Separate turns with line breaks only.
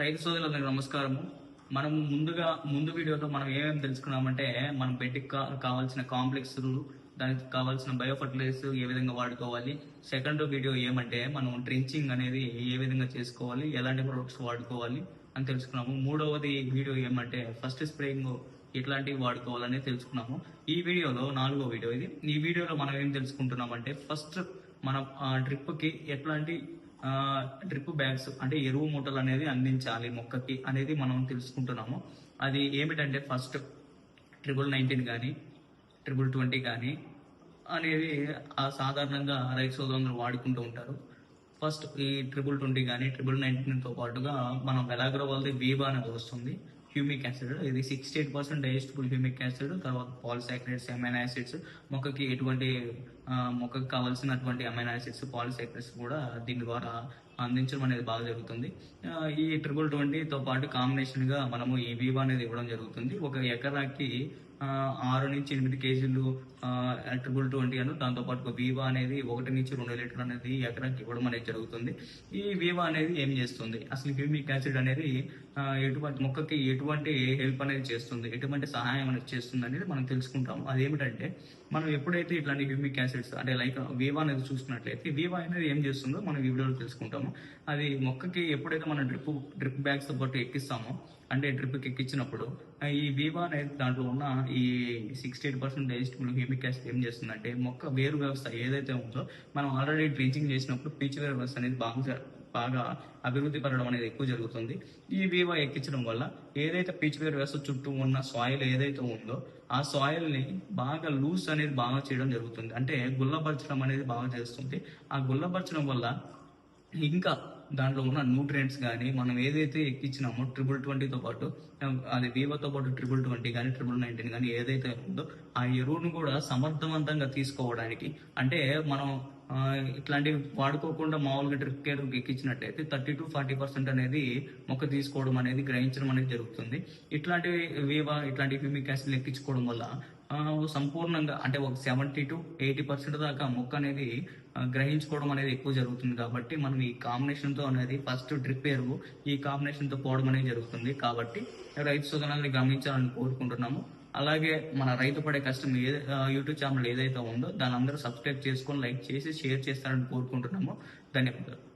రైతు సోదరులందరికీ నమస్కారము. మనం ముందుగా ముందు వీడియోలో మనం ఏమేమి తెలుసుకున్నామంటే మనం బెడ్కి కావాల్సిన కాంప్లెక్స్ దానికి కావాల్సిన బయో ఫర్టిలైజర్స్ ఏ విధంగా వాడుకోవాలి సెకండ్ వీడియో ఏమంటే మనం ట్రించింగ్ అనేది ఏ విధంగా చేసుకోవాలి ఎలాంటి ప్రొడక్ట్స్ వాడుకోవాలి అని తెలుసుకున్నాము. మూడవది వీడియో ఏమంటే ఫస్ట్ స్ప్రేయింగ్ ఎట్లాంటివి వాడుకోవాలని తెలుసుకున్నాము. ఈ వీడియోలో నాలుగో వీడియో ఇది. ఈ వీడియోలో మనం ఏం తెలుసుకుంటున్నామంటే ఫస్ట్ మనం ఆ కి ఎట్లాంటి డ్రిప్ బ్యాగ్స్ అంటే ఎరువు మూటలు అనేది అందించాలి మొక్కకి అనేది మనం తెలుసుకుంటున్నాము. అది ఏమిటంటే ఫస్ట్ ట్రిపుల్ నైన్టీన్ కానీ ట్రిపుల్ ట్వంటీ కానీ అనేది సాధారణంగా రైతు సోదరులు వాడుకుంటూ ఉంటారు. ఫస్ట్ ఈ ట్రిపుల్ ట్వంటీ కానీ ట్రిపుల్ నైన్టీన్తో పాటుగా మనం వెలాగ్రో వాళ్ళది వీబా అనేది వస్తుంది. హ్యూమిక్ యాసిడ్ ఇది sixty eight percent digestible humic acid తర్వాత పాలిసాక్రైడ్స్ అమైనో యాసిడ్స్ మొక్కకి ఎటువంటి మొక్కకి కావాల్సినటువంటి అమైనో యాసిడ్స్ పాలిసాక్రైడ్స్ కూడా దీని ద్వారా అందించడం అనేది బాగా జరుగుతుంది. ఈ ట్రిపుల్ ట్వంటీతో పాటు కాంబినేషన్గా మనము ఈ వీవా అనేది ఇవ్వడం జరుగుతుంది. ఒక ఎకరాకి ఆరు నుంచి ఎనిమిది కేజీలు ట్రిపుల్ ట్వంటీ అను దాంతోపాటు ఒక వీవా అనేది ఒకటి నుంచి రెండు లీటర్ అనేది ఎకరాకి ఇవ్వడం అనేది జరుగుతుంది. ఈ వీవా అనేది ఏం చేస్తుంది? అసలు హ్యూమిక్ యాసిడ్ అనేది ఎటువంటి మొక్కకి ఎటువంటి హెల్ప్ అనేది చేస్తుంది? ఎటువంటి సహాయం అనేది చేస్తుంది అనేది మనం తెలుసుకుంటాం అదేమిటంటే మనం ఎప్పుడైతే ఇట్లాంటి హ్యూమిక్ యాసిడ్స్ అంటే లైక్ వీవా అనేది చూసుకున్నట్లయితే వీవా అనేది ఏం చేస్తుందో మనం ఈ వీడియోలో తెలుసుకుంటాము. అది మొక్కకి ఎప్పుడైతే మనం డ్రిప్ డ్రిప్ బ్యాగ్స్తో పాటు ఎక్కిస్తామో అంటే డ్రిప్కి ఎక్కించినప్పుడు ఈ వీవా అనేది దాంట్లో ఉన్న ఈ sixty eight percent digestible humic acid ఏం చేస్తుందంటే మొక్క వేరు వ్యవస్థ ఏదైతే ఉందో మనం ఆల్రెడీ డ్రించింగ్ చేసినప్పుడు పీచు వేరు వ్యవస్థ అనేది బాగా బాగా అభివృద్ధి పడడం అనేది ఎక్కువ జరుగుతుంది. ఈ వీవా ఎక్కించడం వల్ల ఏదైతే పీచు వేరు వ్యవస్థ చుట్టూ ఉన్న సాయిల్ ఏదైతే ఉందో ఆ సాయిల్ని బాగా లూజ్ అనేది బాగా చేయడం జరుగుతుంది. అంటే గుల్లపరచడం అనేది బాగా చేస్తుంది. ఆ గుల్లపరచడం వల్ల ఇంకా దాంట్లో ఉన్న న్యూట్రియంట్స్ కానీ మనం ఏదైతే ఎక్కించినామో ట్రిపుల్ ట్వంటీతో పాటు అది వీవోతో పాటు ట్రిపుల్ ట్వంటీ కానీ ట్రిపుల్ నైన్టీన్ కానీ ఏదైతే ఉందో ఆ ఎరువును కూడా సమర్థవంతంగా తీసుకోవడానికి అంటే మనం ఇట్లాంటివి వాడుకోకుండా మామూలుగా డ్రిప్ కేర్ ఎక్కించినట్టయితే థర్టీ టు ఫార్టీ పర్సెంట్ అనేది మొక్క తీసుకోవడం అనేది గ్రహించడం అనేది జరుగుతుంది. ఇట్లాంటి వీవా ఇట్లాంటి హ్యూమిక్ యాసిడ్ ఎక్కించుకోవడం వల్ల సంపూర్ణంగా అంటే ఒక సెవెంటీ టు ఎయిటీ పర్సెంట్ దాకా మొక్క అనేది గ్రహించుకోవడం అనేది ఎక్కువ జరుగుతుంది కాబట్టి మనం ఈ కాంబినేషన్తో అనేది ఫస్ట్ డ్రిప్ ఎరువు ఈ కాంబినేషన్తో పోవడం అనేది జరుగుతుంది కాబట్టి రైతు సోదరులని గమనించాలని కోరుకుంటున్నాము. అలాగే మన రైతు పడే కష్టం ఏ యూట్యూబ్ ఛానల్ ఏదైతే ఉందో దాని అందరూ సబ్స్క్రైబ్ చేసుకొని లైక్ చేసి షేర్ చేస్తారని కోరుకుంటున్నాము. ధన్యవాదాలు.